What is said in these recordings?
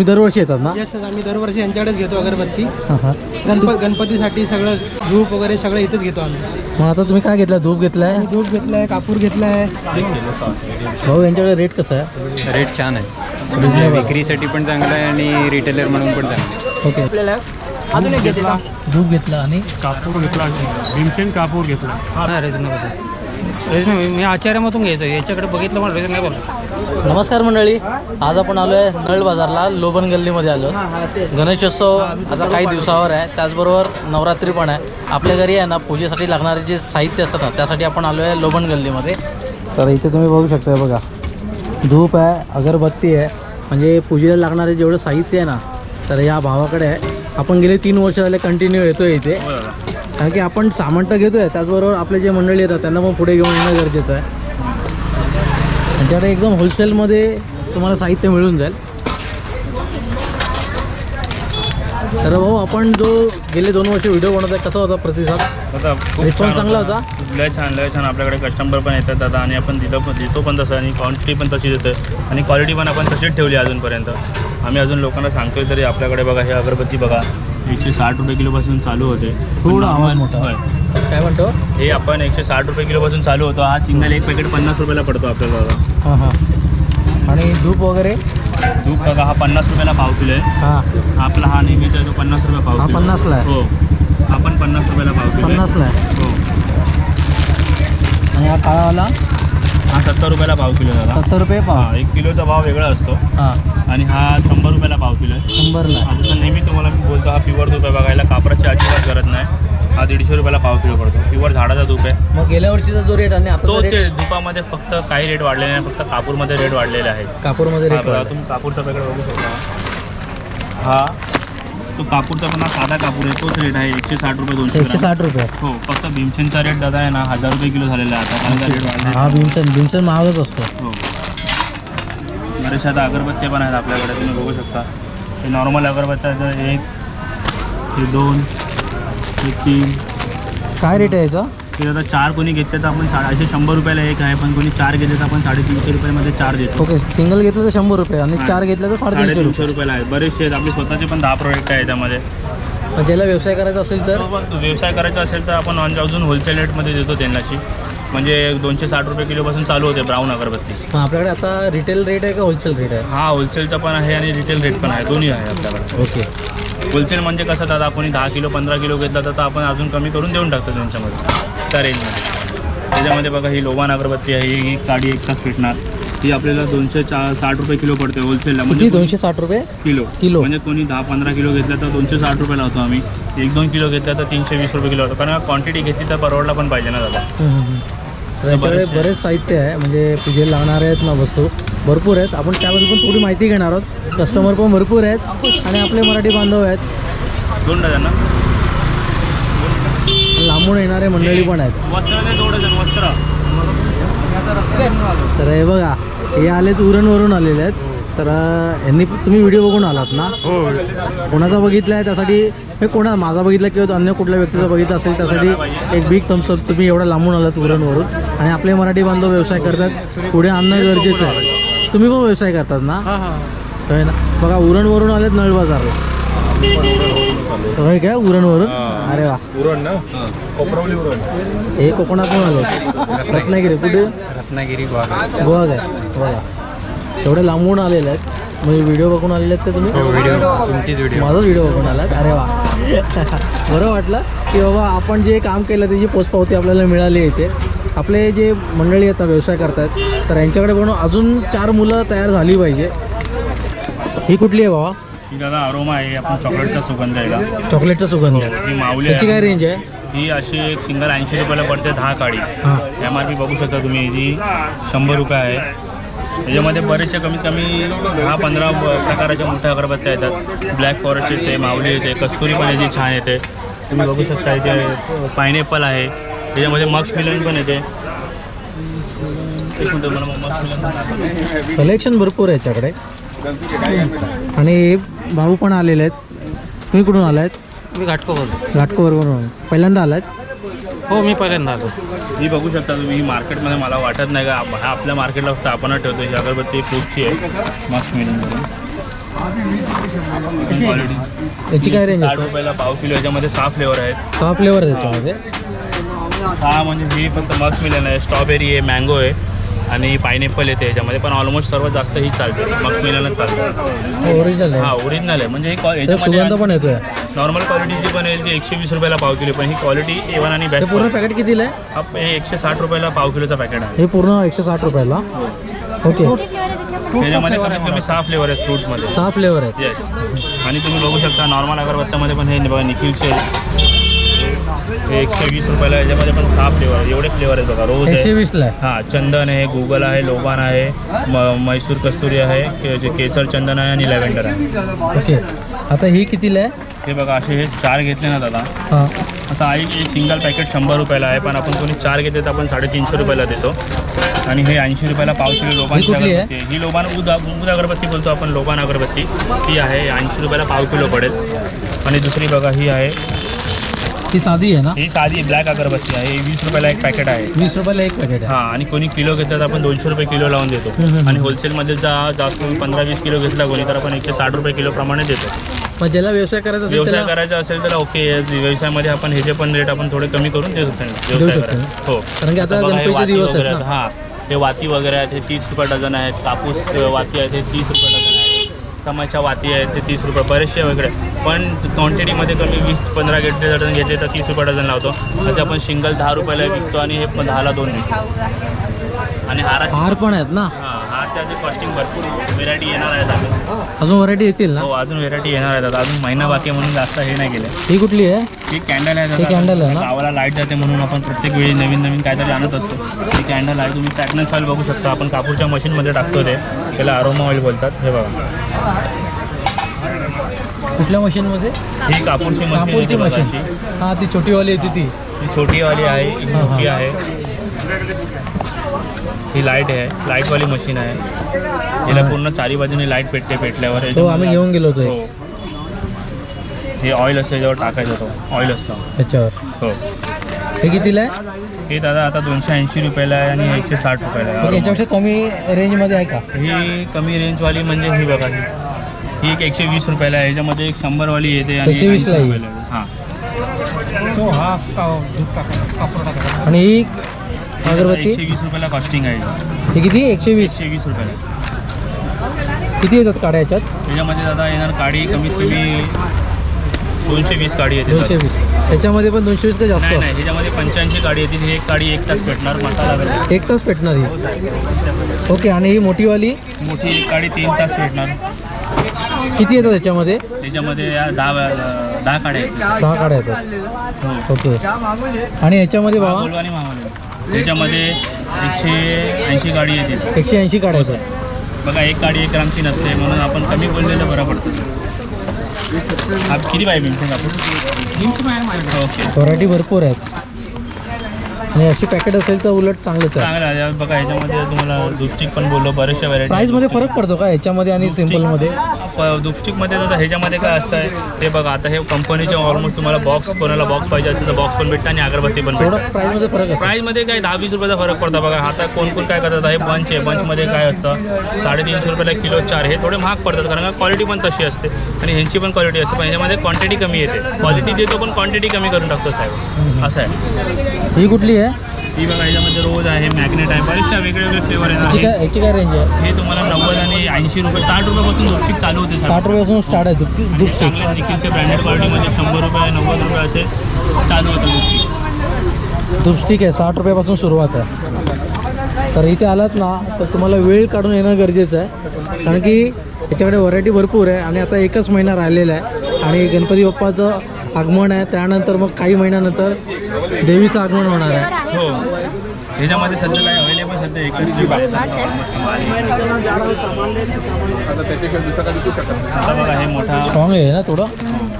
तुम्ही दरवर्षी येतात ना? येस आम्ही दरवर्षी यांच्याकडेच घेतो अगरबत्ती. हां हां. गणपत गणपतीसाठी सगळं धूप वगैरे सगळं इथेच घेतो आम्ही. मग आता तुम्ही काय घेतलं धूप घेतलाय? आम्ही धूप घेतलाय कापूर घेतलाय. भाऊ यांच्याकडे रेट कसं आहे? रेट छान आहे. विक्रीसाठी पण चांगलं आहे आणि रिटेलर म्हणून पण चांगलं आहे. ओके. आपल्याला अजून एक घेते धूप घेतला आणि? कापूर घेतला. भीमसेन कापूर घेतला. हा. रिजनेबल मी आचार्यामधून घ्यायचो. याच्याकडे बघितलं पण रिजनेबल नमस्कार मंडळी. आज आपण आलो आहे नळ बाजारला लोबन गल्लीमध्ये आलो. गणेशोत्सव आता काही दिवसावर आहे. त्याचबरोबर नवरात्री पण आहे. आपल्या घरी आहे ना पूजेसाठी लागणारे जे साहित्य असतात ना त्यासाठी आपण आलो आहे लोबन गल्लीमध्ये. तर इथे तुम्ही बघू शकता बघा. धूप आहे अगरबत्ती आहे. म्हणजे पूजेला लागणारे जेवढं साहित्य आहे ना तर या भावाकडे आहे. आपण गेले तीन वर्ष झाले कंटिन्यू येतो आहे इथे. कारण की आपण सामान तर घेतो आहे त्याचबरोबर आपले जे मंडळी येतात त्यांना पण पुढे घेऊन येणं गरजेचं आहे. त्यांच्याकडे एकदम होलसेलमध्ये तुम्हाला साहित्य मिळून जाईल. तर भाऊ आपण जो गेले दोन वर्ष व्हिडिओ बनवत आहे कसा होता प्रतिसाद? खूप छान चांगला होता. लय छान लय छान. आपल्याकडे कस्टमर पण येतात दादा आणि आपण दिलं पण देतो पण तसं आणि क्वांटिटी पण तशी देतो आणि क्वालिटी पण आपण तशीच ठेवली अजूनपर्यंत. आम्ही अजून लोकांना सांगतोय तरी आपल्याकडे बघा हे अगरबत्ती बघा. एकशे साठ रुपये किलोपासून चालू होते. थोडा आवाज मोठा. होय. काय म्हणतो? हे आपण एकशे साठ रुपये किलोपासून चालू होतो. हा सिंगल एक पॅकेट पन्नास रुपयाला पडतो आपल्याला हां हां. आणि धूप वगैरे? दूध बघा हा पन्नास रुपयाला पाव किलो आहे. हां. आपला हा नेहमीचा आहे तो पन्नास रुपये पाव हा किलो. पन्नासला आहे. हो. हा पण पन्नास रुपयाला पाव किलो आहे. पन्नासला आहे. हो. आणि हा काळावाला हा सत्तर रुपयाला पाव किलो दादा सत्तर रुपये हा पाव एक किलोचा भाव वेगळा असतो. हां. आणि हा शंभर रुपयाला पाव किलो आहे. शंभरला. हा जसं नेहमी तुम्हाला मी बोलतो हा प्युअर धूप आहे बघायला. कापराची अजिबात गरज नाही. हा दीडशे रुपयाला पाव किलो पडतो. प्युअर झाडाचा धूप आहे. मग गेल्या वर्षीचा जो रेट आणि तो ते धुपामध्ये फक्त काही रेट वाढलेले नाही फक्त कापूरमध्ये रेट वाढलेले आहेत. कापूरमध्ये हा रेट बघा, तुम्ही कापूरचा पॅकेट बघू शकता. हा तो कापूरचा पण हा साधा कापूर आहे. तोच रेट आहे. एकशे साठ रुपये दोनशे एकशे ग्राम. साठ रुपये. हो फक्त भीमसेनचा रेट दादा आहे ना हजार रुपये किलो झालेला आहे आता. कारण का रेट वाढले हा भीमसन भीमसन महागच असतो. हो. बरेचशा आता अगरबत्त्या पण आहेत आपल्याकडे तुम्ही बघू शकता. हे नॉर्मल अगरबत्त्याचं एक हे दोन हे तीन. काय रेट आहे याचा? हे आता चार कोणी घेतले तर आपण सा असे शंभर रुपयाला एक आहे पण कोणी चार घेतले तर आपण साडेतीनशे रुपयामध्ये चार देतो. ओके सिंगल घेतलं तर शंभर रुपये आणि चार घेतलं तर साडेतीनशे रुपये. साडेतीनशे रुपयाला आहे. बरेचसे आहेत. आपले स्वतःचे पण दहा प्रोडक्ट आहे त्यामध्ये. ज्याला व्यवसाय करायचा असेल तर? व्यवसाय करायचा असेल तर आपण ऑन- अजून होलसेल रेटमध्ये देतो त्यांनाशी. म्हणजे दोनशे साठ रुपये किलोपासून चालू होते ब्राऊन अगरबत्ती. मग आपल्याकडे आता रिटेल रेट आहे का होलसेल रेट आहे? हा होलसेलचा पण आहे आणि रिटेल रेट पण आहे. दोन्ही आहे आपल्याकडे. ओके. होलसेल म्हणजे कसं दादा कोणी दहा किलो पंधरा किलो घेतला तर आपण अजून कमी करून देऊन टाकतो त्यांच्यामध्ये. त्या रेंजमध्ये त्याच्यामध्ये बघा ही लोबान अगरबत्ती आहे ही काडी एक तास पेटणार. ही आपल्याला दोनशे चा साठ रुपये किलो पडते होलसेलला म्हणजे दोनशे साठ रुपये? किलो. किलो. म्हणजे कोणी दहा पंधरा किलो घेतलं तर दोनशे साठ रुपये लावतो आम्ही. एक दोन किलो घेतलं तर तीनशे वीस रुपये किलो होतो कारण क्वांटिटी घेतली तर परवडला पण पाहिजे ना दादा. याच्याकडे. बरेच साहित्य आहे. म्हणजे पूजेला लागणारे आहेत ना वस्तू. भरपूर आहेत. आपण त्याबद्दल पण थोडी माहिती घेणार आहोत. कस्टमर पण भरपूर आहेत. आणि आपले मराठी बांधव आहेत. दोन डझन ना? लांबून येणारे मंडळी पण आहेत. वस्त्र वस्त्र. तर हे बघा हे आलेत उरणवरून आलेले आहेत. तर यांनी तुम्ही व्हिडिओ बघून आलात ना? कोणाचा बघितला आहे त्यासाठी? हे कोणा माझा बघितला किंवा अन्य कुठल्या व्यक्तीचा बघितला असेल त्यासाठी एक बिग थम्सअप तुम्ही एवढा लांबून आलात उरणवरून. आणि आपले मराठी बांधव व्यवसाय करतात. पुढे आणणं गरजेचं आहे. तुम्ही पण व्यवसाय करतात ना? होय ना? बघा उरणवरून आलेत नळ बाजारला. होय काय? उरणवरून? अरे वा. उरण ना? कोपरवली उरण. हे कोकणातून आले. रत्नागिरी कुठे? रत्नागिरी गोवा गोवा काय? बघा. एवढे लांबून आलेले आहेत. म्हणजे व्हिडिओ बघून आलेले आहेत का तुम्ही? व्हिडिओ तुमचीच व्हिडिओ माझाच व्हिडिओ बघून आलात? अरे वा. बरं वाटलं की बाबा आपण जे काम केलं त्याची पोचपावती आपल्याला मिळाली इथे. आपले जे मंडळी आता व्यवसाय करतात तर यांच्याकडे पण अजून चार मुलं तयार झाली पाहिजे. ही कुठली आहे बाबा? ही दादा अरोमा आहे आपण चॉकलेटचा सुगंध आहे का? चॉकलेटचा सुगंध. ही माऊली त्याची काय आहे रेंज आहे? ही अशी एक सिंगल ऐंशी रुपयाला पडते दहा काडी. हां. एम आर पी बघू शकता तुम्ही ही शंभर रुपये आहे. त्याच्यामध्ये बरेचसे कमीत कमी दहा पंधरा ब- प्रकाराच्या मोठ्या अगरबत्त्या येतात. ब्लॅक फॉरेस्ट येते माऊली येते कस्तुरी पण याची छान येते. तुम्ही बघू शकता इथे पायनॅपल आहे. त्याच्यामध्ये मक्स मिलन पण येते. एक मिनटं मला मक्स मिलन पण दाखवा. कलेक्शन भरपूर आहे याच्याकडे. आणि भाऊ पण आलेले आहेत. तुम्ही कुठून आलायत? मी घाटकोबर घाटकोवरवरून पहिल्यांदा आलात हो मी पहिल्यांदा आलो. ही बघू शकता तुम्ही ही मार्केटमध्ये मला वाटत नाही का आप- हा आपल्या मार्केटला फक्त आपणच ठेवतो ही अगरबत्ती फ्रूटची आहे. मक्स मिलन म्हणून क्वालिटी याची काय रेंज साठ असते? रुपयाला पाव किलो याच्यामध्ये सहा फ्लेवर आहेत. सहा फ्लेवर आहे त्याच्यामध्ये सहा म्हणजे ही फक्त मक्स मिलन आहे स्ट्रॉबेरी आहे मँगो आहे. आणि पायनॅपल येते याच्यामध्ये पण ऑलमोस्ट सर्वात जास्त हीच चालते. मक्स मिलनच चालते. ओरिजिनल हा आहे. ओरिजिनल आहे. म्हणजे ही याच्यामध्ये पण येतोय. नॉर्मल क्वालिटीची पण येईल ती एकशे वीस रुपयाला पाव किलो पण ही क्वालिटी एवन आणि हे बेस्ट पूर्ण पॅकेट कितीला आहे? हा हे एकशे साठ रुपयाला पाव किलोचा पॅकेट आहे. हे पूर्ण एकशे साठ रुपयाला? ओके. त्याच्यामध्ये? कमीत कमी सहा फ्लेवर आहेत फ्रूटमध्ये सहा फ्लेवर आहेत. येस आणि तुम्ही बघू शकता नॉर्मल अगरबत्त्यामध्ये पण हे निखिलचे हे एकशे वीस रुपयाला याच्यामध्ये पण सहा फ्लेवर एवढे फ्लेवर आहेत बघा रोज एकशे आहे वीसला आहे. हां चंदन आहे गुगल आहे लोबान आहे म मैसूर कस्तुरी आहे के- जे केसर चंदन आहे आणि लॅव्हेंडर आहे. ओके. आता ही कितीला आहे? हे बघा असे हे चार घेतले ना दादा. हां. असं की एक सिंगल पॅकेट शंभर रुपयाला आहे पण आपण कोणी चार घेते तर आपण साडेतीनशे रुपयाला देतो. आणि हे ऐंशी रुपयाला पाव किलो लोबानची कुठली आहे? अगरबत्ती आहे. ही लोबान उद उद अगरबत्ती बोलतो आपण लोबान अगरबत्ती. ती आहे ऐंशी रुपयाला पाव किलो पडेल. आणि दुसरी बघा ही आहे ती साधी आहे ना? ही साधी ब्लॅक अगरबत्ती आहे. ही वीस रुपयाला एक पॅकेट आहे. वीस रुपयाला एक पॅकेट आहे. हां आणि कोणी किलो घेतलं तर आपण दोनशे रुपये किलो लावून देतो. आणि होलसेलमध्ये जा जास्त पंधरा वीस किलो घेतला कोणी तर आपण एकशे साठ रुपये किलो प्रमाणे देतो. मग ज्याला व्यवसाय करायचा असेल व्यवसाय त्याला करायचा असेल तर ओके व्यवसायामध्ये आपण ह्याचे पण रेट आपण थोडे कमी करून देऊ शकतो. देऊ व्यवसाय शकतो. करायला हो. कारण की आता बघा, हे गणपतीचे वाती दिवस आहेत ना. हां. हे वाती वगैरे आहेत हे तीस रुपये डझन आहेत. कापूस अ, वाती आहेत हे तीस रुपये डझन आहेत. समाच्या वाती आहेत ते तीस रुपये. बरेचसे वगैरे पण क्वांटिटीमध्ये कमी वीस पंधरा घेतले डझन घेतले तर तीस रुपये डझन लावतो. त्याचे आपण सिंगल दहा रुपयाला विकतो आणि हे पण दहाला दोन विकतो. आणि हाराची हार पण आहेत ना? हां हारच्या कॉस्टिंग भरपूर व्हेरायटी येणार आहेत अजून अजून व्हरायटी येतील ना? हो अजून व्हेरायटी येणार आहेत आता. अजून महिना बाकी म्हणून जास्त हे नाही केलं. ही कुठली आहे? ही कॅन्डल आहे ही candle आहे? गावाला लाइट जाते म्हणून आपण प्रत्येक वेळी नवीन नवीन काहीतरी आणत असतो. ही कॅन्डल आहे. तुम्ही पॅकनल फॉईल बघू शकता. आपण कापूरच्या मशीनमध्ये टाकतो ते. त्याला अरोमा ऑइल बोलतात. हे बघा. कुठल्या मशीनमध्ये ही कापूरची मशीन कापूरची येते बघा मशीन अशी. हां ती छोटीवाली येते ती. ही छोटीवाली आहे ही हां, हां. मोठी आहे. ही लाइट आहे लाईटवाली मशीन आहे. हिला पूर्ण चारी बाजूने लाइट पेटते पेटल्यावर. तो आम्ही घेऊन गेलो होतो एक. हो. हे ऑइल असतं याच्यावर टाकायचं तो. ऑइल असतं. त्याच्यावर हो. हे कितीला आहे? हे दादा आता दोनशे ऐंशी रुपयाला आहे आणि एकशे साठ रुपयाला मग आहे याच्यापेक्षा कमी रेंजमध्ये आहे का? ही कमी रेंजवाली म्हणजे ही बघा ही. ही एक एकशे वीस रुपयाला आहे. याच्यामध्ये एक शंभरवाली येते आणि 120 ला 80 ही. रुपयाला आहे. हां. तो हा का- दूध टाका कापूर टाका आणि ही एकशे अगरबत्ती? वीस रुपयाला कॉस्टिंग आहे. ही. ही किती? एकशे वीस एकशे वीस रुपयाला. किती येतात काड्या याच्यात? त्याच्यामध्ये दादा येणार काडी कमीत कमी दोनशे वीस काडी येते दोनशे दादा. वीस. त्याच्यामध्ये पण दोनशे वीस का नाही जास्त? नाही ह्याच्यामध्ये पंच्याऐंशी काडी येतील. ही एक काडी एक तास भेटणार मसाला वगैरे. एक तास पेटणार ही. ओके आणि ही मोठीवाली? मोठी एक काडी तीन तास भेटणार. किती येतात त्याच्यामध्ये? त्याच्यामध्ये या दहा दहा काड्या आहेत. दहा काड्या येतात. हो. ओके. आणि याच्यामध्ये बाबा? आणि त्याच्यामध्ये एकशे ऐंशी गाडी येतील. एकशे ऐंशी काड्या आहेत बघा एक गाडी एक ग्रामची नसते म्हणून आपण कमी बोललेलं बरं पडतं. हा किती पाहिजे आपण? ओके. व्हरायटी भरपूर आहेत. आणि अशी पॅकेट असेल तर उलट चांगलंच आहे चांगलं आहे. बघा ह्याच्यामध्ये तुम्हाला दुपस्टिक पण बोललो बऱ्याचशा व्हरायटी प्राईसमध्ये फरक पडतो का याच्यामध्ये आणि सिम्पलमध्ये दुपस्टिकमध्ये तर ह्याच्यामध्ये काय असतं ते बघा आता हे कंपनीचे ऑलमोस्ट तुम्हाला बॉक्स कोणाला बॉक्स पाहिजे असेल तर बॉक्स पण भेटतं आणि अगरबत्ती पण थोडं भेटतं. प्राईसमध्ये फरक असतो प्राईजमध्ये काय दहा वीस रुपयाचा फरक पडतो. बघा आता कोण कोण काय करतात हे बंच आहे. बंचमध्ये काय असतं साडेतीनशे रुपयाला किलो चार हे थोडे महाग पडतात कारण का क्वालिटी पण तशी असते आणि ह्यांची पण क्वालिटी असते. पण ह्याच्यामध्ये क्वांटिटी कमी येते. क्वालिटी देतो पण क्वांटिटी कमी करून टाकतो साहेब. असं आहे. ही कुठली आहे? ही बघा ह्याच्यामध्ये रोज आहे मॅग्नेट आहे. बरेचशा वेगळे वेगळे फ्लेवर याची काय याची काय रेंज आहे? हे तुम्हाला नव्वद आणि ऐंशी रुपये साठ रुपयापासून चालू होते साठ रुपयापासून स्टार्ट आहे दुप आणि चांगल्या निखिलच्या ब्रँडेड क्वालिटीमध्ये शंभर रुपये नव्वद रुपये असे चालू होतं दुपस्टिक आहे साठ रुपयापासून सुरुवात आहे. तर इथे आलात ना तर तुम्हाला वेळ काढून येणं गरजेचं आहे. कारण की याच्याकडे व्हरायटी भरपूर आहे आणि आता एकच महिना राहिलेला आहे. आणि गणपती बाप्पाचं आगमन आहे. त्यानंतर मग काही महिन्यानंतर देवीचं आगमन होणार आहे. हो. ह्याच्यामध्ये सध्या काय अवेलेबल सध्या एकच ट्यूब आहे. आता बघा हे मोठा स्ट्रॉंग आहे ना थोडं?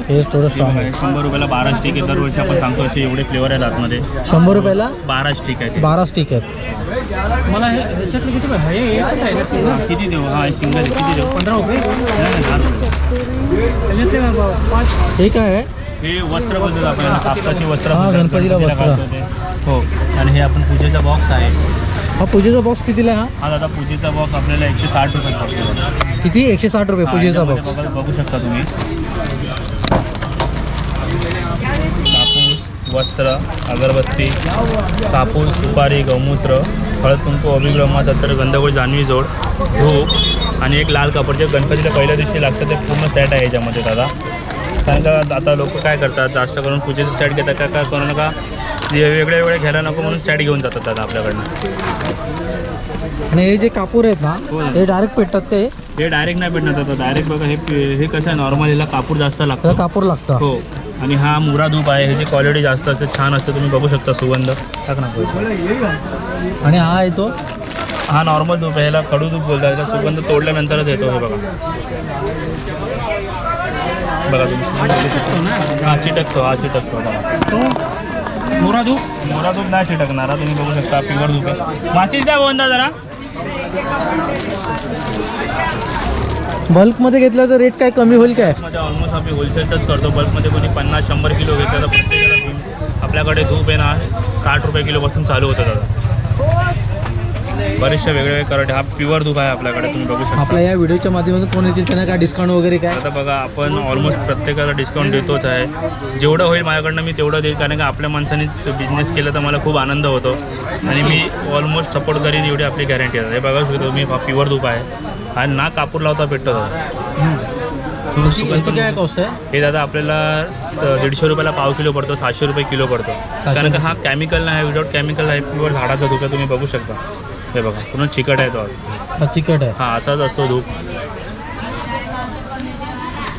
हे थोडं स्ट्रॉंग आहे. हे शंभर रुपयाला बारा स्टिक आहे. दरवर्षी आपण सांगतो असे एवढे फ्लेवर आहेत आतमध्ये. शंभर रुपयाला? बारा स्टिक आहे. बारा स्टिक आहेत. मला हे ह्याच्यातलं किती हे एकच आहे ना सिंगल किती देऊ? हा सिंगल. किती देऊ? पंधरा रुपये? नाही, नाही, दहा रुपये. त्याच्यातले ना पाच हे काय आहे. हे वस्त्र बोलतात आपल्याला कापसाची वस्त्र हा, बोलतात. गणपतीला वस्त्र. घालतो ते. हो. आणि हे आपण पूजेचा बॉक्स आहे. हा पूजेचा बॉक्स कितीला आहे हा? दादा पूजेचा बॉक्स आपल्याला एकशे साठ रुपये पडतो हा किती? एकशे साठ रुपये हा, पूजेचा याच्यामध्ये बॉक्स बघा- बघू शकता तुम्ही. कापूस वस्त्र अगरबत्ती कापूस सुपारी गौमूत्र हळद कुंकू अभिग्रह तर गंधगोळ जान्हवी जोड धूप आणि एक लाल कापड जे गणपतीला पहिल्या दिवशी लागतं ते पूर्ण सेट आहे याच्यामध्ये दादा. कारण का आता लोक काय करतात? जास्त करून पूजेचं सेट घेतात का? काय करू नका जे वेगळे वेगळे घ्यायला नको म्हणून सेट घेऊन जातात दादा आपल्याकडनं. आणि हे जे कापूर आहेत ना हो. ते डायरेक्ट पेटतात ते? हे डायरेक्ट नाही भेटणार दादा. डायरेक्ट बघा हे हे कसं आहे नॉर्मल ह्याला कापूर जास्त लागतं. कापूर लागतं. हो. आणि हा मुरा धूप आहे ह्याची क्वालिटी जास्त असते छान असते तुम्ही बघू शकता सुगंध. टाक ना. आणि हा आहे तो? हा नॉर्मल धूप आहे ह्याला कडू धूप बोलतात सुगंध तोडल्यानंतरच येतो हे बघा. बघा तुम्ही. हा चिटकतो हा चिटकतो बघा. तो मोरा धूप मोरा धूप नाही चिटकणार तुम्ही बघू शकता प्युअर धूप आहे. माचीच द्या बोंदा जरा. बल्कमध्ये घेतलं तर रेट काय कमी होईल काय? मध्ये ऑलमोस्ट आम्ही होलसेलच करतो. बल्कमध्ये कोणी पन्नास शंभर किलो घेतलं तर प्रत्येकाला आपल्याकडे धूप आहे ना साठ रुपये किलोपासून चालू होतं दादा. बरेचशा वेगवेगळे कराटे. हा प्युअर धूप आहे आपल्याकडे तुम्ही बघू शकता. आपल्या या व्हिडिओच्या माध्यमातून कोण येतील त्यांना काय डिस्काउंट वगैरे काय? आता बघा आपण ऑलमोस्ट प्रत्येकाला डिस्काउंट देतोच आहे. जेवढं होईल माझ्याकडनं मी तेवढं देईल. कारण का आपल्या माणसानेच बिझनेस केलं तर मला खूप आनंद होतो. आणि मी ऑलमोस्ट सपोर्ट करीन एवढी आपली गॅरंटी आहे. हे बघा शकतो हा प्युअर धूप आहे. आणि ना कापूर लावता भेटतो काय कॉस्ट आहे? हे दादा आपल्याला दीडशे रुपयाला पाव किलो पडतो सातशे रुपये किलो पडतो. कारण का हा केमिकल नाही विदाउट केमिकल आहे प्युअर झाडाचा धूप आहे तुम्ही बघू शकता. हे बघा पूर्ण चिकट आहे तो हा चिकट आहे. हा असाच असतो धूप.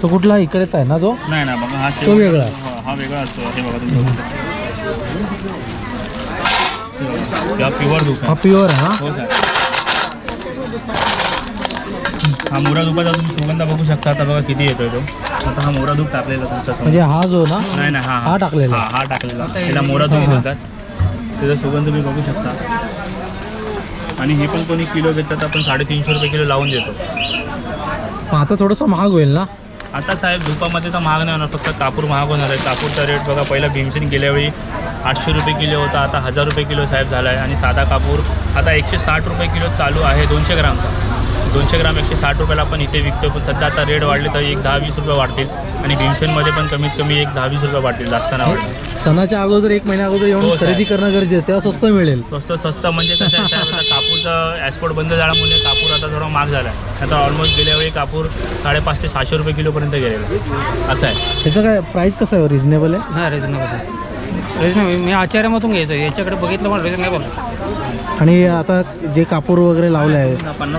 तो कुठला? इकडेच आहे ना तो? नाही ना बघा हा तो वेगळा. हा वेगळा असतो हे बघा तुम्ही. प्युअर धूप हा प्युअर आहे हा? हो सर हा मोरा धुपाचा तुम्ही सुगंध बघू शकता. आता बघा किती येतोय तो. आता हा मोरा धूप टाकलेला समोर. म्हणजे हा जो ना नाही नाही हा हा. टाकलेला. हा हा टाकलेला. त्याला मोरा धूप म्हणतात. त्याचा सुगंध तुम्ही बघू शकता. आणि हे पण कोणी किलो घेतात तर आपण साडेतीनशे रुपये किलो लावून देतो. आता थोडंसं महाग होईल ना? आता साहेब धुपामध्ये तर महाग नाही होणार फक्त कापूर महाग होणार आहे. कापूरचा रेट बघा पहिला भीमसेन गेल्यावेळी आठशे रुपये किलो होता आता हजार रुपये किलो साहेब झाला आहे आणि साधा कापूर आता एकशे साठ रुपये किलो चालू आहे दोनशे ग्रामचा. दोनशे ग्राम एकशे साठ रुपयाला आपण इथे विकतो पण सध्या आता रेट वाढले तर एक दहा वीस रुपये वाढतील. आणि भीमसेनमध्ये पण कमीत कमी एक दहा वीस रुपये वाढतील. जास्त वाढतील सणाच्या अगोदर एक महिन्या अगोदर हो, येऊन साहेब. खरेदी करणं गरजेचं आहे. तेव्हा स्वस्त मिळेल. स्वस्त स्वस्त म्हणजे कसं आहे कापूरचा एक्सपोर्ट बंद झाल्यामुळे कापूर आता थोडा महाग झाला आहे आता ऑलमोस्ट गेल्या वेळी कापूर साडेपाच ते सहाशे रुपये किलोपर्यंत गेलेला आहे. असं आहे. त्याचं काय प्राईस कसं आहे? रिझनेबल आहे? हा रिजनेबल रिजनेबल मी आचार्यामधून घ्यायचो याच्याकडे बघितलं पण रिजनेबल आणि आता जे कापूर वगैरे लावले आहे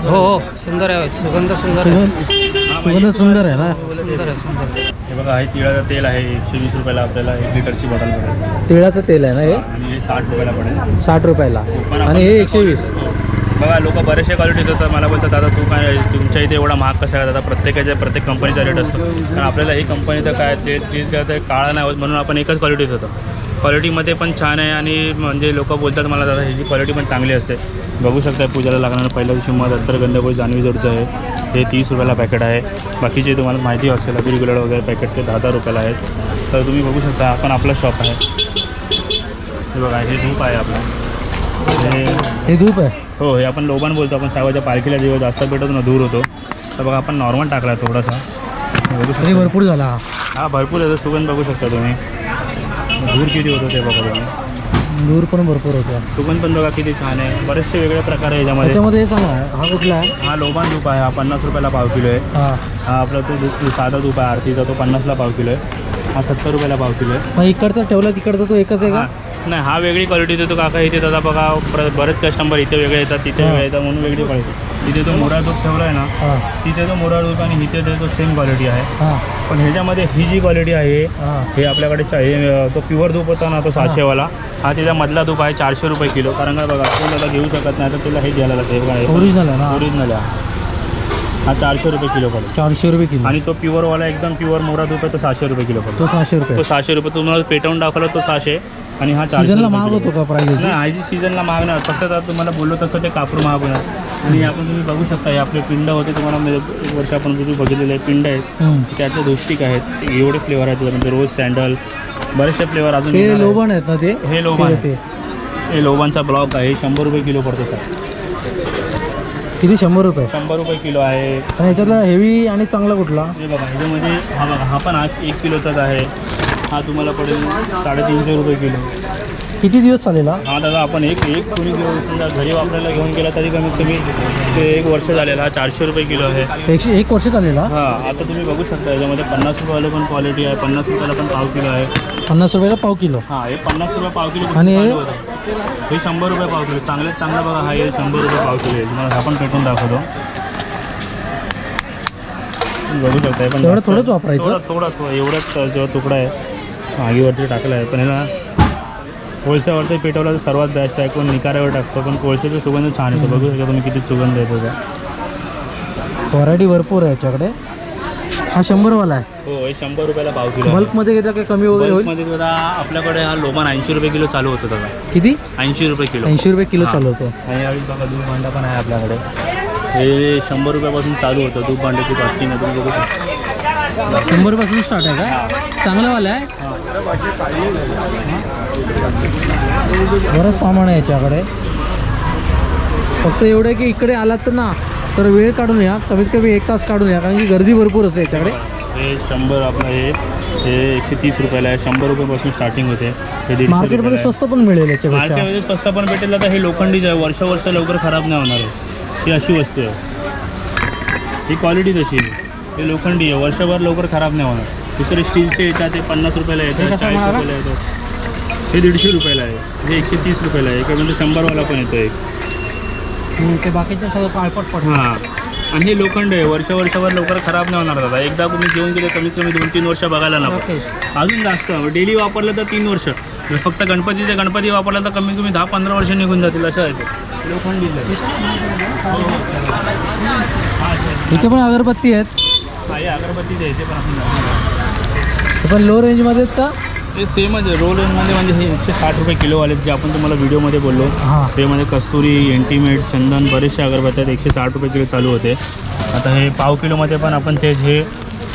हो हो. सुंदर आहे. सुगंध सुंदर आहे. सुगंध सुगंध सुंदर आहे ना? सुंदर आहे सुंदर आहे. हे बघा हे तिळाचं तेल आहे. एकशे वीस रुपयाला आपल्याला एक लिटरची बॉटल पडेल. तिळाचं तेल आहे ना हे? आणि हे साठ रुपयाला पडेल. साठ रुपयाला. पण आपण आणि हे एकशे वीस. हो. बघा लोक बरेचसे क्वालिटी देतात. मला बोलतात दादा तू काय तुमच्या इथे एवढा महाग कसा आहे? दादा प्रत्येकाच्या प्रत्येक कंपनीचा रेट असतो. कारण आपल्याला ही कंपनी तर काय ते ते ते- ते काळा नाही होत म्हणून आपण एकच क्वालिटी देतो. क्वालिटीमध्ये पण छान आहे आणि म्हणजे लोक बोलतात मला दादा ह्याची क्वालिटी पण चांगली असते. बघू शकता पूजाला लागणारं पहिल्या अत्तर गंधगोळी जान्हवी जोडचं आहे. हे तीस रुपयाला पॅकेट आहे. बाकीचे तुम्हाला माहिती असेल अबीर गुलाड वगैरे पॅकेट ते दहा दहा रुपयाला आहेत. तर तुम्ही बघू शकता आपण आपलं शॉप आहे. हे बघा हे धूप आहे आपलं. हे धूप आहे? हो हे आपण लोबान बोलतो आपण साहेबाच्या पालखीला जेव्हा जास्त भेटतो ना दूर होतो तर बघा आपण नॉर्मल टाकला थोडासा. भरपूर झाला हा. भरपूर आहे सुगंध बघू शकता तुम्ही. दूर किती होतो ते बघा तुम्ही? दूर पण भरपूर होतो. सुगंध पण बघा किती छान आहे. बरेचसे वेगळे प्रकार आहे याच्यामध्ये. त्याच्यामध्ये हे सांगा हा कुठला आहे? हा लोबान धूप आहे हा पन्नास रुपयाला पाव किलो आहे. हा. हा आपला तो धूप साधा धूप आहे आरतीचा तो पन्नासला पाव किलो आहे. हा सत्तर रुपयाला पाव किलो आहे. मग इकडचा ठेवला तिकडचा तो एकच आहे हा. का नाही हा वेगळी क्वालिटी देतो काका. इथे दादा बघा प्र- बरेच कस्टमर इथे वेगळे येतात तिथे हा. वेगळे येतात म्हणून वेगळी क्वालिटी तिथे तो मोरा धूप ठेवला आहे ना हा. तिथे तो मोरा धूप आणि इथे तो सेम क्वालिटी आहे. हा. पण ह्याच्यामध्ये ही जी क्वालिटी आहे हा. हे आपल्याकडे चा- हे अ, तो प्युअर धूप होता ना तो सहाशेवाला हा त्याचा मधला धूप आहे चारशे रुपये किलो. कारण काय बघा कोण दादा घेऊ शकत नाही तर त्याला हे द्यायला लागते. ओरिजिनल आहे ना. ओरिजिनल आहे. हा चारशे रुपये किलो पडेल. चारशे रुपये किलो. आणि तो प्युअरवाला एकदम प्युअर मोरा आहे तो सहाशे रुपये किलो पडेल. तो सहाशे रुपये. तो सहाशे रुपये तुम्हाला पेटवून दाखवला तो सहाशे आणि हा चारशे सीझनला महाग. होतो का प्राईस नाही आयजी सीझनला महाग नाही फक्त आता तुम्हाला बोललो तसं ते कापूर महाग होणार आणि आपण तुम्ही बघू शकता हे आपले पिंड होते तुम्हाला म्हणजे एक वर्ष आपण तुम्ही बघितलेले पिंड आहेत. त्याचे धोस्टिक आहेत. एवढे फ्लेवर आहेत त्याच्यामध्ये. रोज सँडल बरेचसे फ्लेवर अजून आहेत. लोबण आहेत ना ते? हे लोबान ते. हे लोबांचा ब्लॉक आहे. शंभर रुपये किलो पडतो सर किती? शंभर रुपये. शंभर रुपये किलो आहे. आणि याच्यातला हेवी आणि चांगला कुठला? हे बघा ह्याच्यामध्ये हा बघा हा पण हा एक किलोचाच आहे. हा तुम्हाला पडेल साडेतीनशे रुपये किलो. किती दिवस चालेल हा? हा दादा आपण एक एक कोणी समजा घरी वापरायला घेऊन गेला तरी कमीत कमी ते एक वर्ष झालेला हा चारशे रुपये किलो आहे. एकशे एक वर्ष चालेल हा? हा आता तुम्ही बघू शकता याच्यामध्ये पन्नास रुपयाला पण क्वालिटी आहे पन्नास रुपयाला पण पाव किलो आहे. पन्नास रुपयाला पाव किलो? हा हे पन्नास रुपये पाव किलो आणि हे? चालू. हे शंभर रुपये पाव किलो चांगल्यात चांगला बघा हा हे शंभर रुपये पाव किलो आहे. तुम्हाला हा पण पेटून दाखवतो. तुम्ही बघू शकता हे पण एवढं थोडंच वापरायचं? थोडं थोडं थोडं एवढंच जेव्हा तुकडा आहे आगीवरती टाकला आहे. पण ह्याला कोळशावरती पेटवला तर सर्वात बेस्ट आहे. कोण निकाऱ्यावर टाकतो पण कोळशाचा सुगंध छान येतो. बघू शकता तुम्ही किती सुगंध येतो का व्हरायटी भरपूर आहे याच्याकडे. हा शंभरवाला आहे. हो हे शंभर रुपयाला पाव किलो. बल्कमध्ये घेतला काही कमी वगैरे होईल? आपल्याकडे हा लोमान ऐंशी रुपये किलो चालू होतो दादा किती? ऐंशी रुपये किलो. ऐंशी रुपये किलो हा. चालू होतो. आणि यावेळी बघा दूध भांडा पण आहे आपल्याकडे. हे शंभर रुपयापासून चालू होतं दूध भांड्याची कॉस्टिंग आहे तुम्ही बघू शकता. शंभरपासून स्टार्ट आहे का? चांगलावाला आहे? बरंच सामान आहे याच्याकडे. फक्त एवढं आहे की इकडे आलात तर ना तर वेळ काढून या. कमीत कमी एक तास काढून या कारण की गर्दी भरपूर असते याच्याकडे. हे शंभर आपलं हे हे एकशे तीस रुपयाला आहे. शंभर रुपयापासून स्टार्टिंग होते. मार्केटमध्ये. स्वस्त पण मिळेल मार्केटमध्ये स्वस्त पण भेटेल. आता हे लोखंडीच आहे वर्ष वर्ष लवकर खराब नाही होणार आहे. ही अशी वस्तू आहे. ही क्वालिटी तशी आहे. हे लोखंडी आहे. वर्षभर लवकर खराब नाही होणार. दुसरे स्टीलचे येतात ते पन्नास रुपयाला येतात चाळीस रुपयाला येतात. हे दीडशे रुपयाला आहे. हे एकशे तीस रुपयाला आहे. एका म्हणजे शंभरवाला पण येतो एक. बाकीचे सगळं पाळपट पड हां. आणि हे लोखंड आहे. वर्ष वर्षभर लवकर खराब नाही होणार दादा. एकदा तुम्ही घेऊन गेले कमीत कमी दोन तीन वर्ष बघायला नको. अजून जास्त. डेली वापरलं तर तीन वर्ष. जर फक्त गणपतीचे गणपती वापरला तर कमीत कमी दहा पंधरा वर्ष निघून जातील असं आहे ते. लोखंडी इथे पण अगरबत्ती आहेत. आहे अगरबत्ती द्यायचे पण आपण. ते पण लो रेंजमध्ये आहेत का ते सेमच आहे. रोल रेंजमध्ये म्हणजे हे एकशे साठ रुपये किलो आले जे आपण तुम्हाला व्हिडिओमध्ये बोललो. हां. ते म्हणजे कस्तुरी एंटीमेट चंदन बरेचसे अगरबत्त्या आहेत एकशे साठ रुपये किलो चालू होते. आता हे पाव किलोमध्ये पण आपण तेच हे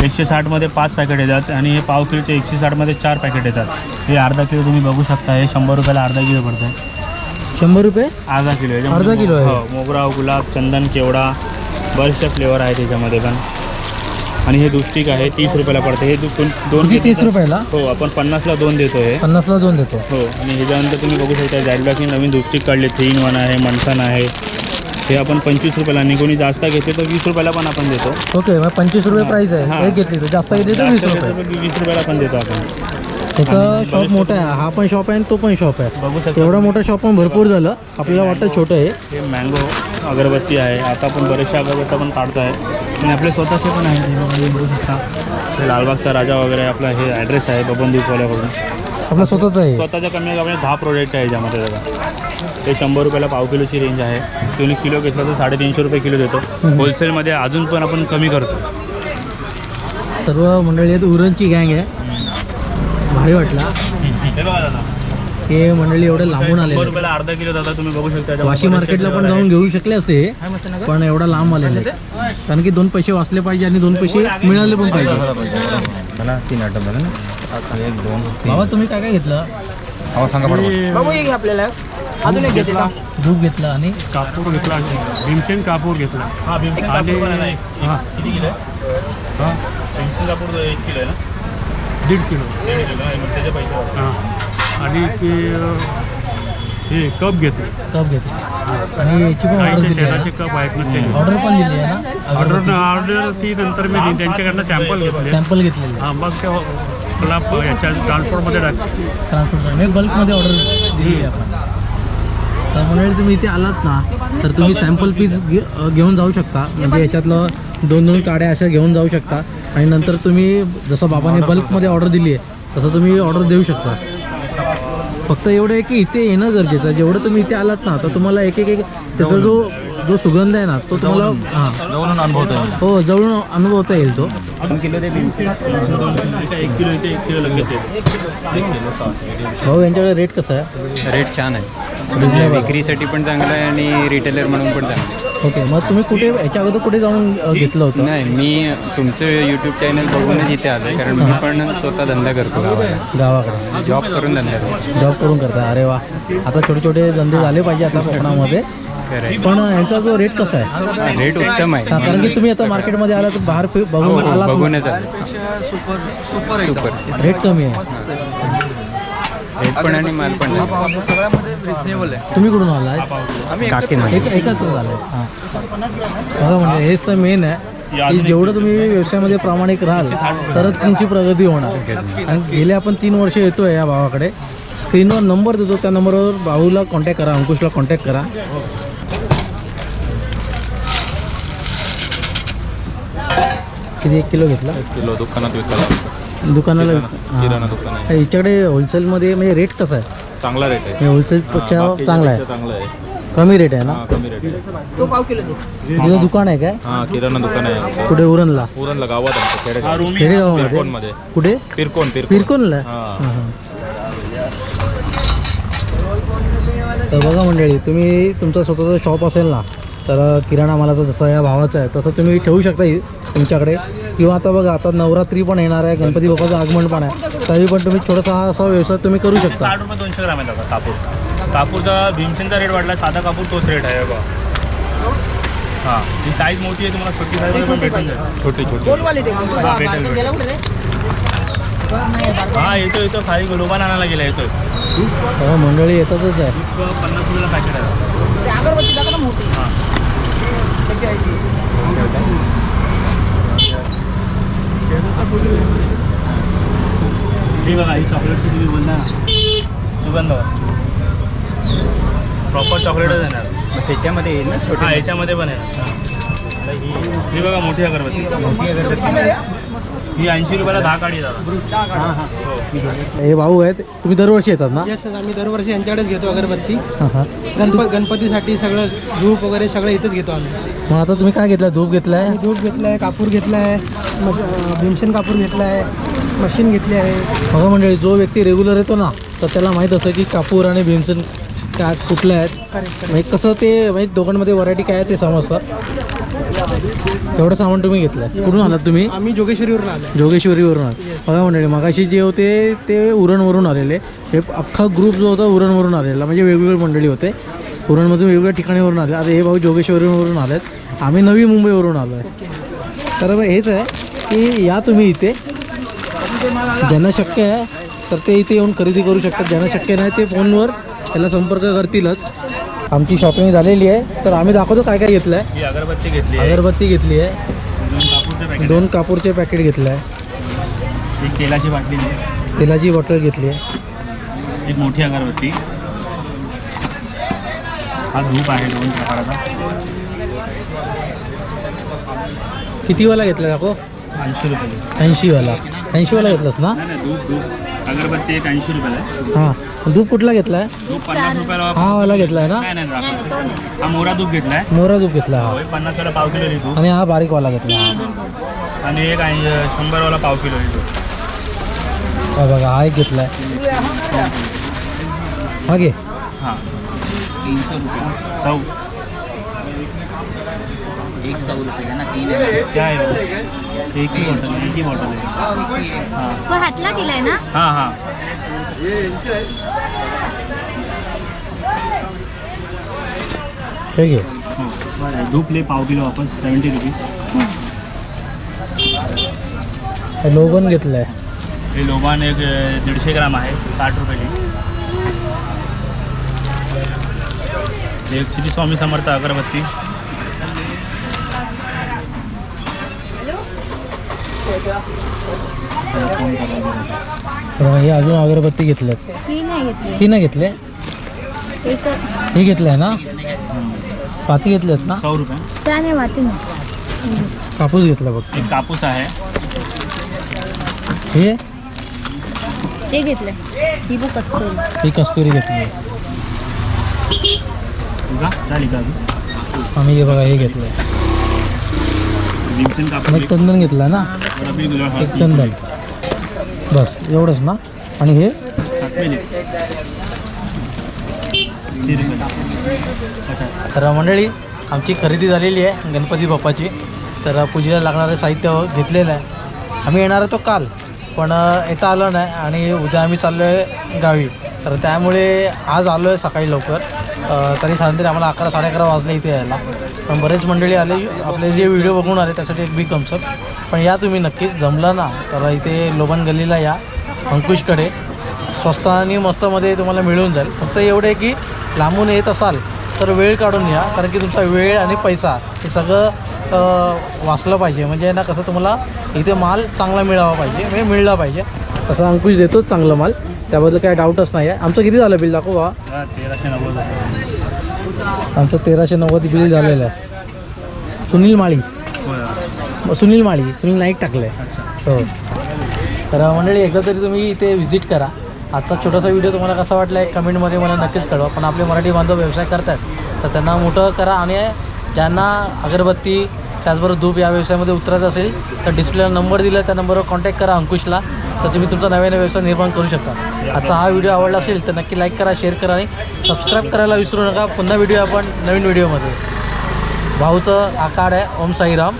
एकशे साठमध्ये पाच पॅकेट येतात आणि हे पाव किलोचे एकशे साठमध्ये चार पॅकेट येतात. हे अर्धा किलो तुम्ही बघू शकता. हे शंभर रुपयाला अर्धा किलो पडतं शंभर रुपये? अर्धा किलो अर्धा किलो आहे? हो मोगरा गुलाब चंदन केवडा बरेचसे फ्लेवर आहे त्याच्यामध्ये पण. आणि हे दुस्टिक आहे तीस रुपयाला पडते. हे दु- दोन दोन किती तीस रुपयाला? हो आपण पन्नासला दोन देतो हे. पन्नासला दोन देतो हो आणि ह्याच्यानंतर तुम्ही बघू शकता जॅडबॅकने नवीन दुस्टिक काढले थ्री इन वन आहे मनसन आहे. हे आपण पंचवीस रुपयाला आणि कोणी जास्त घेतले तर वीस रुपयाला पण आपण देतो. ओके मग पंचवीस रुपये प्राईस हां. आहे. एक घेतली तर जास्त घेतली तर वीस रुपये. वीस रुपयाला पण देतो आपण. त्याचं शॉप मोठं आहे. हा पण शॉप आहे आणि तो पण शॉप आहे. बघू शकता एवढा मोठा शॉप पण भरपूर झालं. आपल्याला वाटतं छोटं आहे. हे मँगो अगरबत्ती आहे. आता आपण बरेचशा अगरबत्त्या पण काढतो आहे आणि आपले स्वतःचे पण आहेत. हे बघा, हे बघू शकता. हे लालबागचा राजा वगैरे आपला हे ॲड्रेस आहे बबन दीपवाल्याकडून. आपलं स्वतःच आहे. स्वतःच्या कमी कमी दहा प्रोडक्ट आहे याच्यामध्ये बघा. ते शंभर रुपयाला पाव किलोची रेंज आहे. तुम्ही किलो घेतलं तर साडेतीनशे रुपये किलो देतो. होलसेलमध्ये अजून पण आपण कमी करतो. सर्व मंडळी आहेत. उरणची गँग आहे. भारी वाटला. हे बघा दादा हे मंडळी एवढे लांबून आले अर्धा किलो दादा तुम्ही बघू शकता. वाशी मार्केटला पण जाऊन घेऊ शकले असते पण एवढा लांब आलेले कारण की दोन पैसे वाचले पाहिजे आणि दोन पैसे मिळाले पण पाहिजे. तीन एक दोन बाबा तुम्ही काय काय घेतलं? हवा सांगा बरोबर बघू एक आपल्याला. अजून एक घेतलं आणि? कापूर घेतला भीमसेन कापूर घेतला. हा भीमसेन आणि कापूर पण आहे. ना एक. किती किलो आहे? हा. भीमसेन कापूर एक किलो आहे ना? दीड किलो. हां. आणि ते हे कप घेतले. कप घेतलं. आणि याची पण ऑर्डर दिली आहे शेणाचे कप आहेत ना ते. ऑर्डर पण दिली आहे ना? ऑर्डर ऑर्डर ती नंतर मी दि- त्यांच्याकडनं सॅम्पल घेतले. सॅम्पल घेतलेली हां मग ते मला प- याच्या ट्रान्सपोर्टमध्ये टाक ट्रान्सपोर्ट मी बल्कमध्ये ऑर्डर दिलेली आहे आपण. तर मंडळी तुम्ही इथे आलात ना तर तुम्ही सॅम्पल पीस घेऊन जाऊ शकता. म्हणजे याच्यातलं दोन दोन काड्या अशा घेऊन जाऊ शकता. आणि नंतर तुम्ही जसं बाबाने बल्कमध्ये ऑर्डर दिली आहे तसं तुम्ही ऑर्डर देऊ शकता. फक्त एवढं आहे की इथे येणं गरजेचं आहे. जेवढं तुम्ही इथे आलात ना तर तुम्हाला एक एक एक त्याचा जो जो सुगंध आहे ना तो तुम्हाला हां. जवळून अनुभवतो हो जवळून अनुभवता येईल तो. भाऊ यांच्याकडे रेट कसा आहे? रेट छान आहे. विक्रीसाठी पण चांगलं आहे आणि रिटेलर म्हणून पण चांगलं आहे. ओके मग तुम्ही कुठे याच्या अगोदर कुठे जाऊन अ, घेतलं होतं? नाही मी तुमचं यूट्यूब चॅनल बघूनच इथे आलो कारण मी पण स्वतः धंदा करतो गावाला. गावाकडे. जॉब करून धंदा करतो. जॉब करून करता. अरे वा. आता छोटे छोटे धंदे झाले पाहिजे आता कोकणामध्ये. खरं पण यांचा जो रेट कसा आहे. रेट उत्तम आहे. हा, कारण की तुम्ही आता मार्केटमध्ये आला तर बाहेर फि- हो, बघून हो, आला बघूनच आलो. सुपर रेट कमी आहे. रेट पण आणि माल पण तुम्ही कुठून आलाय काकी एक एकच झालंय हां. बघा म्हणजे हेच तर मेन आहे की जेवढं तुम्ही व्यवसायामध्ये प्रामाणिक राहाल तरच तुमची प्रगती होणार. आणि गेले आपण तीन वर्ष येतोय या भावाकडे. स्क्रीनवर नंबर देतो त्या नंबरवर भाऊला कॉन्टॅक्ट करा अंकुशला कॉन्टॅक्ट करा. किती एक किलो घेतला? किलो दुकानात विकायला. दुकानाला किराणा दुकान आहे. हिच्याकडे होलसेलमध्ये म्हणजे रेट कसा आहे? चांगला रेट आहे. होलसेलपेक्षा बाकीच्या चांगला आहे. पेक्षा चांगला आहे. कमी रेट आहे ना? हा कमी रेट आहे. दुकान आहे काय? हा किराणा दुकान आहे आमचं. कुठे? उरणला. उरणला गावात आमचं हा खेडेगाव रूम खेडेगावामध्ये? कुठे? पिरकोन पिरकोन पिरकोनला हा. हां, हां. तर बघा मंडळी तुम्ही तुमचा स्वतःचं शॉप असेल ना तर किराणा मालाचा जसं या भावाचा आहे तसं तुम्ही ठेवू शकता इ- तुमच्याकडे. किंवा आता बघा आता नवरात्री पण येणार आहे गणपती बाप्पाचं आगमन पण आहे. तरी पण तुम्ही छोटासा हा असा व्यवसाय तुम्ही करू शकता. साठ रुपये दोनशे ग्राम आहे दादा कापूर. कापूरचा भीमसेनचा रेट वाढला साधा कापूर तोच रेट आहे बघा. हां ही साईज मोठी आहे तुम्हाला छोटी साईज पण भेटून जाईल. छोटी छोटी. हा भेटेल भेटेल हा येतो येतो खाली लोबान आणायला गेला येतोय. बघा मंडळी येतातच आहे. पन्नास रुपयाला पॅकेट आहे. अगरबत्ती दाखव ना मोठी. हां. कशी आहे ती? हे बघा ही चॉकलेटची तुम्ही बोलता ना सुगंध प्रॉपर चॉकलेटच येणार. मग त्याच्यामध्ये येईल ना हा छोटे याच्यामध्ये पण आहे ही. बघा मोठी अगरबत्ती. ही ऐंशी रुपयाला दहा काढी हो हे भाऊ आहेत तुम्ही दरवर्षी येतात ना? येस आम्ही दरवर्षी यांच्याकडेच घेतो अगरबत्ती. हां हां. गणपत गणपतीसाठी सगळं धूप वगैरे सगळं इथंच घेतो आम्ही. मग आता तुम्ही काय घेतलं धूप घेतलाय? धूप घेतला आहे कापूर घेतला आहे मश भीमसेन कापूर घेतला आहे मशीन घेतली आहे. बघा मंडळी जो व्यक्ती रेग्युलर येतो ना तर त्याला माहीत असतं की कापूर आणि भीमसेन काय कुठल्या आहेत? म्हणजे कसं ते म्हणजे दोघांमध्ये व्हरायटी काय आहे ते समजतं एवढं सामान तुम्ही घेतलं कुठून आलात तुम्ही? आम्ही जोगेश्वरीवरून आलो जोगेश्वरीवरून आलात. बघा मंडळी मगाशी जे होते ते उरणवरून आलेले. हे अख्खा ग्रुप जो होता उरणवरून आलेला. म्हणजे वेगवेगळे मंडळी होते. उरणमधून वेगवेगळ्या ठिकाणीवरून आले. आता हे भाऊ जोगेश्वरीवरून आलेत. आम्ही नवी मुंबईवरून आलो आहे तर मग हेच आहे की या तुम्ही इथे. ज्यांना शक्य आहे तर ते इथे येऊन खरेदी करू शकतात. ज्यांना शक्य नाही ते फोनवर त्याला संपर्क करतीलच. आमची शॉपिंग झालेली आहे. तर आम्ही दाखवतो काय काय घेतलं आहे ही अगरबत्ती घेतली आहे. अगरबत्ती घेतली आहे. दोन कापूरचे पॅकेट घेतलं आहे एक तेलाची बाटली आहे. तेलाची बॉटल घेतली आहे. एक मोठी अगरबत्ती. हा धूप आहे दोन प्रकाराचा. कितीवाला घेतला दाखव? ऐंशी रुपये. ऐंशीवाला. ऐंशीवाला घेतलास ना? धूप धूप. अगरबत्ती एक ऐंशी रुपयाला आहे. हां. दूध कुठला घेतला आहे धूप पन्नास रुपयाला हा वाला घेतला आहे ना? नाही नाही दाखव. हा मोरा धूप घेतलाय. मोरा दूध घेतला हा. पन्नास वाला पाव किलो लिहितो आणि हा बारीकवाला घेतला हा. आणि एक ऐं- शंभरवाला पाव किलो लिहितो हा बघा हा एक घेतला आहे हा घे. हां. सौ एक सौ रुपये ना तीन है क्या आहे वो? एक ही बॉटल एक ही बॉटल है। हाँ तो हातला दिलाय ना? हाँ हाँ। हे। घे हो। धूप ले पाव किलो वापस सेवन्टी रुपीज़ हे लोगन घेतलं आहे हे लोबान एक दीडशे ग्राम आहे साठ रुपयाची एक श्री स्वामी समर्थ अगरबत्ती। हे अजून अगरबत्ती घेतल्यात. ही नाही घेतली? ती नाही घेतले हे घेतलं ना? पाती घेतल्यात ना? सौ रुपये. त्याने वाटी कापूस घेतला बघ. एक कापूस आहे. हे? हे ही बुक ही कस्तुरी घेतली. झाली का अजून? आम्ही हे बघा हे घेतलं एक चंदन घेतलं आहे ना? एक चंदन बस एवढंच ना? आणि हे? तर मंडळी आमची खरेदी झालेली आहे गणपती बाप्पाची. तर पूजेला लागणारं साहित्य घेतलेलं आहे. आम्ही येणार होतो काल पण येता आलं नाही आणि उद्या आम्ही चाललो आहे गावी. तर त्यामुळे आज आलो आहे सकाळी लवकर. तरी साधारण आम्हाला अकरा साडे अकरा वाजले इथे यायला. पण बरेच मंडळी आले. आपले जे व्हिडिओ बघून आले त्यासाठी एक बिग थम्सअप पण या तुम्ही नक्कीच जमला ना तर इथे लोबन गल्लीला या अंकुशकडे. स्वस्त आणि मस्तमध्ये तुम्हाला मिळून जाईल. फक्त एवढं आहे की लांबून येत असाल तर वेळ काढून या कारण की तुमचा वेळ आणि पैसा हे सगळं वाचलं पाहिजे. म्हणजे ना कसं तुम्हाला इथे माल चांगला मिळावा पाहिजे म्हणजे मिळला पाहिजे. तसं अंकुश देतोच चांगलं माल. त्याबद्दल काही डाऊटच नाही आहे आमचं किती झालं बिल? दाखव बा. तेराशे नव्वद आमचं तेराशे नव्वद बिल झालेलं आहे. सुनील माळी. सुनील माळी. सुनील नाईक टाकलं आहे हो. तर मंडळी एकदा तरी तुम्ही इथे व्हिजिट करा. आजचा छोटासा व्हिडिओ तुम्हाला कसा वाटला आहे कमेंटमध्ये मला नक्कीच कळवा. पण आपले मराठी बांधव व्यवसाय करतात तर त्यांना मोठं करा. आणि ज्यांना अगरबत्ती त्याचबरोबर धूप या व्यवसायामध्ये उतरायचं असेल तर डिस्प्लेला नंबर दिला त्या नंबरवर कॉन्टॅक्ट करा अंकुशला. तर तुम्ही तुमचा नव्याने व्यवसाय निर्माण करू शकता. आजचा हा व्हिडिओ आवडला असेल तर नक्की लाईक करा शेअर करा आणि सबस्क्राईब करायला विसरू नका. पुन्हा व्हिडिओ आपण नवीन व्हिडिओमध्ये भाऊचं आकाड आहे ओम साईराम.